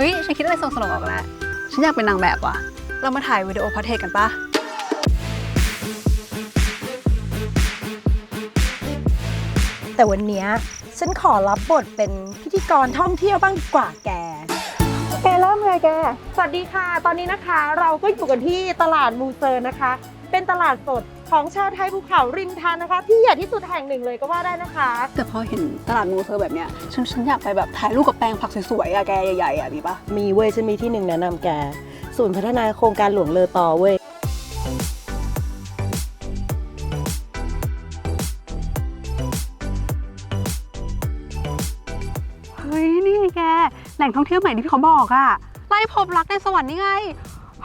เฮ้ย ฉันคิดอะไรสนุกๆออกแล้ว ฉันอยากเป็นนางแบบว่ะ เรามาถ่ายวิดีโอพอร์เทรตกันปะแต่วันเนี้ยฉันขอรับบทเป็นพิธีกรท่องเที่ยวบ้างดีกว่าแก แกเริ่มเลยแก สวัสดีค่ะ ตอนนี้นะคะ เราก็อยู่กันที่ตลาดมูเซอร์นะคะ เป็นตลาดสด ของชาวไทยภูเขาริมทานนะคะ ที่ใหญ่ที่สุดแห่งหนึ่งเลยก็ว่าได้นะคะ แต่พอเห็นตลาดมูเซอร์แบบเนี้ยฉันฉันอยากไปแบบถ่ายรูปกับแปลงผักสวยๆอะแกใหญ่ๆอะมีปะมีเว้ยฉันมีที่หนึ่งแนะนำแกศูนย์พัฒนาโครงการหลวงเลอตอเว้ยเฮ้ยนี่ไงแก แหล่งท่องเที่ยวใหม่ที่พี่เขาบอกอะไล่พบรักในสวรรค์นี่ไง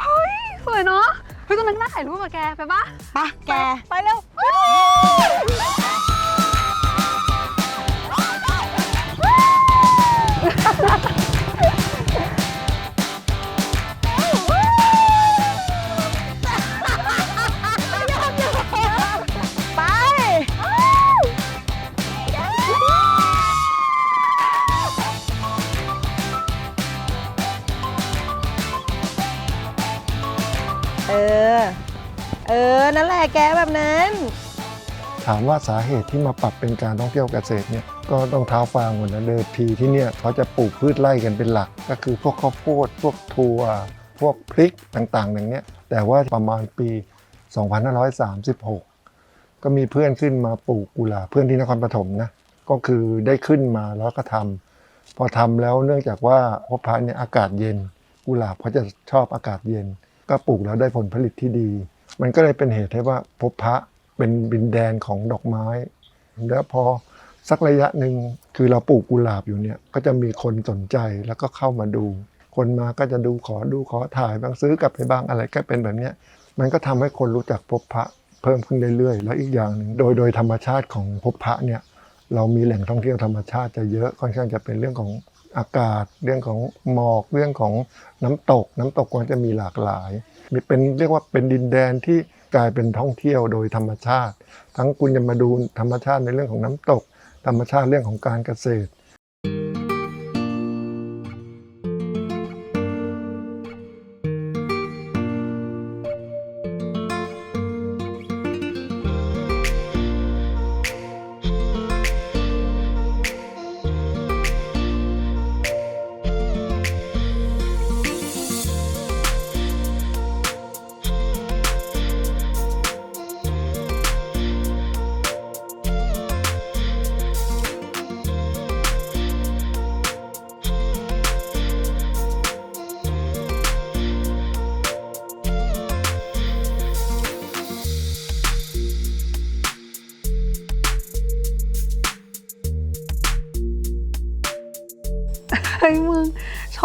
เฮ้ย สวยเนาะ เฮ้ยตรงนั้นน่าถ่ายรูปกับแก ไปปะปะแก ไปเร็ว แหละแกแบบนั้น ถามว่าสาเหตุที่มาปรับเป็นการท่องเที่ยวเกษตรเนี่ยก็ต้องเท้าฟางก่อนนะเดิมทีที่เนี่ยเขาจะปลูกพืชไร่กันเป็นหลัก ก็คือพวกข้าวโพดพวกถั่วพวกพริกต่างๆอย่างเนี้ยแต่ว่าประมาณปี 2536 ก็มีเพื่อนขึ้นมาปลูกกุหลาบเพื่อนที่นครปฐมนะก็คือได้ขึ้นมาแล้วก็ทำพอทำแล้วเนื่องจากว่าพบพระเนี่ยอากาศเย็น กุหลาบเขาจะชอบอากาศเย็น ก็ปลูกแล้วได้ผลผลิตที่ดี มันก็เลยเป็นเหตุให้ว่าพบพระเป็นดินแดนของดอกไม้ แล้วพอสักระยะหนึ่งคือเราปลูกกุหลาบอยู่เนี่ยก็จะมีคนสนใจแล้วก็เข้ามาดู คนมาก็จะดูขอดูขอถ่ายบางซื้อกลับไปบ้างอะไรก็เป็นแบบเนี้ยมันก็ทำให้คนรู้จักพบพระเพิ่มขึ้นเรื่อยๆ แล้วอีกอย่างหนึ่งโดยโดยธรรมชาติของพบพระเนี่ยเรามีแหล่งท่องเที่ยวธรรมชาติจะเยอะค่อนข้างจะเป็นเรื่องของอากาศ เรื่องของหมอกเรื่องของน้ำตก น้ำตกก็จะมีหลากหลาย เป็นเรียกว่าเป็นดินแดนที่กลายเป็นท่องเที่ยวโดยธรรมชาติ ทั้งคุณจะมาดูธรรมชาติในเรื่องของน้ำตก ธรรมชาติเรื่องของการเกษตร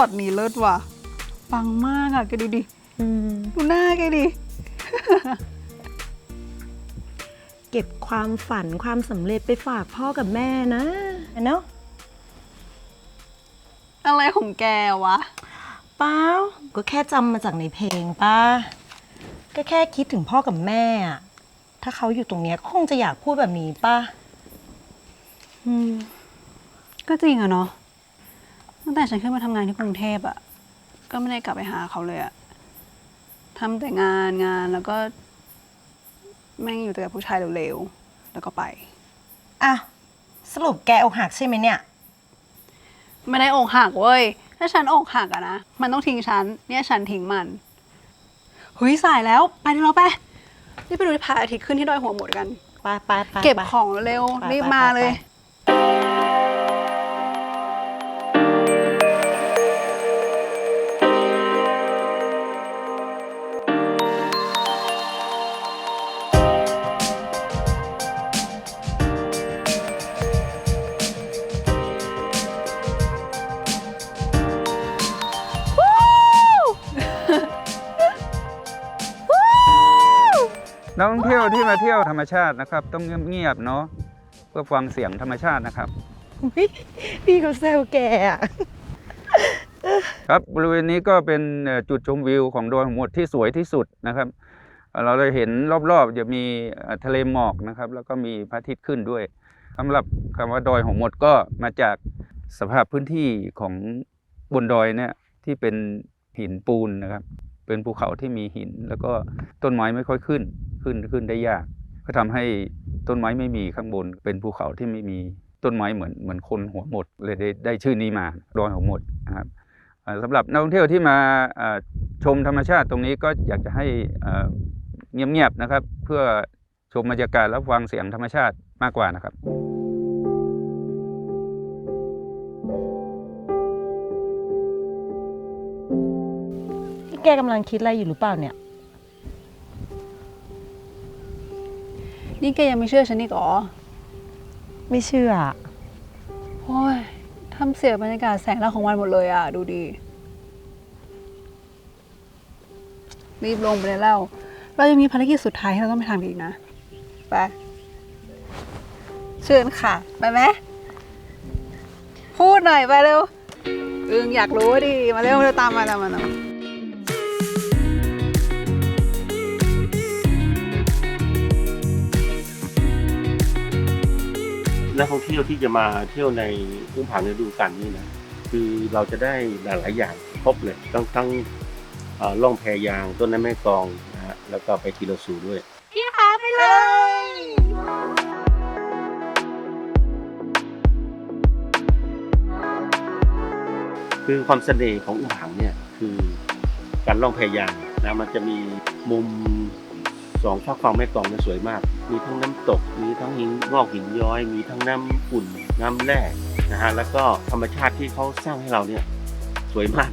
ช็อตนี้เลิศว่ะปังมากอะแกดูดิอืมดูหน้าแกดิ เก็บความฝันความสำเร็จไปฝากพ่อกับแม่นะเนาะอะไรของแกวะ เปล่าก็แค่จำมาจากในเพลงป้าก็แค่คิดถึงพ่อกับแม่อะถ้าเขาอยู่ตรงเนี้ยก็คงจะอยากพูดแบบนี้ป้า อืม ก็จริงอะเนาะ ตั้งแต่ฉันขึ้นมาทำงานที่กรุงเทพอะก็ไม่ได้กลับไปหาเขาเลยอะทำแต่งานงานแล้วก็ แม่งอยู่แต่กับผู้ชายเร็วๆแล้วก็ไป อะ สรุปแกอกหักใช่ไหมเนี่ย ไม่ได้อกหักเว้ย ถ้าฉันอกหักอะนะ มันต้องทิ้งฉัน เนี่ยฉันทิ้งมันเฮ้ยสายแล้ว ไปเดี๋ยวเราไปรีบไปดูที่พระอาทิตย์ขึ้นที่ดอยหัวหมดกัน ไปไปไปเก็บไปของเร็วไปๆรีบไปมาไปเลย ไป นักท่องเที่ยวที่มาเที่ยวธรรมชาตินะครับ ต้องเงียบๆเนาะเพื่อฟังเสียงธรรมชาตินะครับอุ๊ยพี่เขาแซวแกอะครับบริเวณนี้ก็เป็นเอ่อจุดชมวิวของดอยหัวหมดที่สวยที่สุดนะครับเอ่อเราจะเห็นรอบๆจะมีเอ่อทะเลหมอกนะครับ แล้วก็มีพระอาทิตย์ขึ้นด้วยสำหรับคำว่าดอยหัวหมดก็มาจากสภาพพื้นที่ของบนดอยเนี่ยที่เป็นหินปูนนะครับ เป็นภูเขาที่มีหิน แล้วก็ต้นไม้ไม่ค่อยขึ้นขึ้นขึ้นได้ยาก ก็ทำให้ต้นไม้ไม่มีข้างบน เป็นภูเขาที่ไม่มีต้นไม้เหมือนเหมือนคนหัวหมดเลยได้ได้ชื่อนี้มาดอยหัวหมดนะครับอ่าสำหรับนักท่องเที่ยวที่มาชมธรรมชาติตรงนี้ก็อยากจะให้เงียบๆนะครับ เพื่อชมบรรยากาศและฟังเสียงธรรมชาติมากกว่านะครับ กกำลังคิดอะไรอยู่หรือเปล่าเนี่ย นี่แกยังไม่เชื่อฉันอีกเหรอไม่เชื่อ โอ้ยทำเสียบรรยากาศแสงแรกของวันหมดเลยอะ ดูดี รีบลงไปเลยแล้ว เรายังมีภารกิจสุดท้ายที่เราต้องไปทำอีกนะ ไป เชิญค่ะ ไปไหม พูดหน่อยไปเร็ว อึงอยากรู้ดิ มาเร็วมาเร็วตามมาตามมาตามมา นักท่องเที่ยวที่จะมาเที่ยวในอุ้มผางฤดูกาลนี้นะคือเราจะได้หลาย ๆ อย่างครบเลยทั้งทั้งเอ่อล่องแพยางต้นน้ำแม่กลองนะฮะแล้วก็ไปทีละสูด้วยคือความเสน่ห์ของอุ้มผางเนี่ยคือการล่องแพยางนะมันจะมีมุมสองฝากฝั่งแม่กลองเนี่ยสวยมาก มีทั้งน้ำตก มีทั้งหินงอกหินย้อย มีทั้งน้ำอุ่นน้ำแร่นะฮะแล้วก็ธรรมชาติที่เขาสร้างให้เราเนี่ยสวยมาก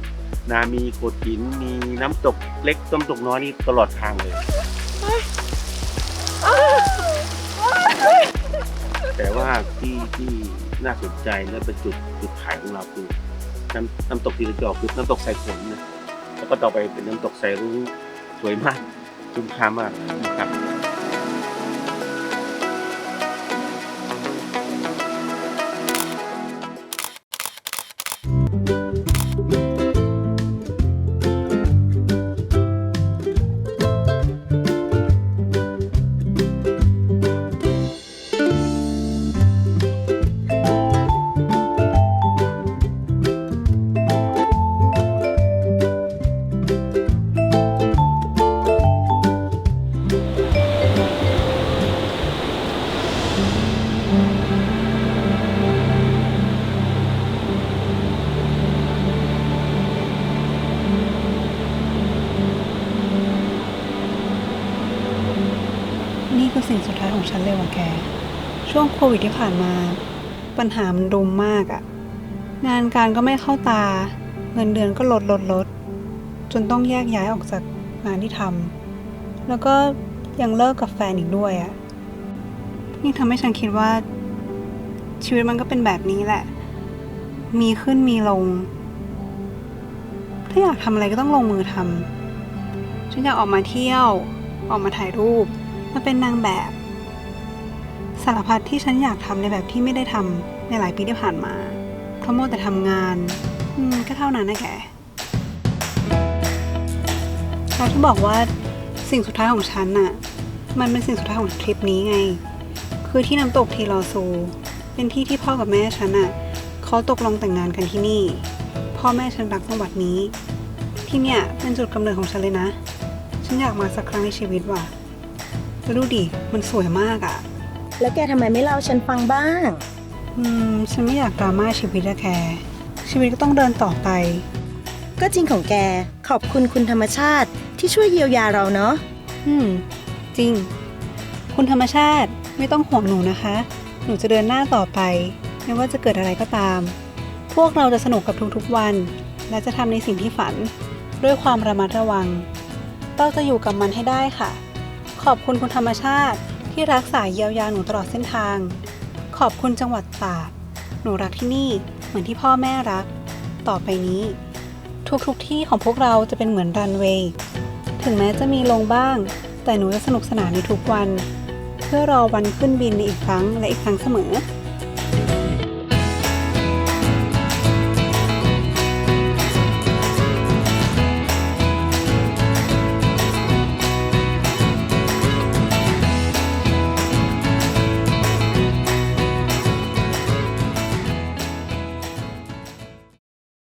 นะมีโขดหินมีน้ำตกเล็กน้ำตกน้อยนี่ตลอดทางเลย แต่ว่าที่ที่น่าสนใจและเป็นจุดจุดขายของเราคือน้ำน้ำตกทีละจอกคือน้ำตกใส่ขนนะแล้วก็ต่อไปเป็นน้ำตกใส่รุ้งสวยมากจุมค่ามากนะครับ คือสิ่งสุดท้ายของฉันเลยว่ะแก ช่วงโควิดที่ผ่านมา ปัญหามันรุมมากอะงานการก็ไม่เข้าตา เงินเดือนก็ลดลดลด จนต้องแยกย้ายออกจากงานที่ทำแล้วก็ยังเลิกกับแฟนอีกด้วยอะยิ่งทำให้ฉันคิดว่า ชีวิตมันก็เป็นแบบนี้แหละ มีขึ้นมีลง ถ้าอยากทำอะไรก็ต้องลงมือทำฉันอยากออกมาเที่ยว ออกมาถ่ายรูป มาเป็นนางแบบ สารพัดที่ฉันอยากทำในแบบที่ไม่ได้ทำในหลายปีที่ผ่านมาเพราะโมแต่ทำงาน อืม ก็เท่านั้นนะแกแล้วที่บอกว่าสิ่งสุดท้ายของฉันน่ะ มันเป็นสิ่งสุดท้ายของทริปนี้ไง คือที่น้ำตกทีลอซู เป็นที่ที่พ่อกับแม่ฉันน่ะเขาตกลงแต่งงานกันที่นี่ พ่อแม่ฉันรักจังหวัดนี้ ที่เนี่ยเป็นจุดกำเนิดของฉันเลยนะ ฉันอยากมาสักครั้งในชีวิตว่ะ แล้วดูดิ มันสวยมากอะ่ะ แล้วแกทำไมไม่เล่าฉันฟังบ้าง อืม ฉันไม่อยากดราม่าชีวิตอะแคร์ชีวิตก็ต้องเดินต่อไป ก็จริงของแก ขอบคุณคุณธรรมชาติที่ช่วยเยียวยาเราเนาะ อืม จริง คุณธรรมชาติไม่ต้องห่วงหนูนะคะ หนูจะเดินหน้าต่อไป ไม่ว่าจะเกิดอะไรก็ตาม พวกเราจะสนุกกับทุกๆวัน และจะทำในสิ่งที่ฝัน ด้วยความระมัดระวัง เราจะอยู่กับมันให้ได้ค่ะ ขอบคุณคุณธรรมชาติที่รักษาเยียวยาหนูตลอดเส้นทาง ขอบคุณจังหวัดตาดหนูรักที่นี่เหมือนที่พ่อแม่รัก ต่อไปนี้ ทุกๆที่ของพวกเราจะเป็นเหมือนรันเวย์ถึงแม้จะมีลงบ้าง แต่หนูจะสนุกสนานในทุกวัน เพื่อรอวันขึ้นบินในอีกครั้งและอีกครั้งเสมอ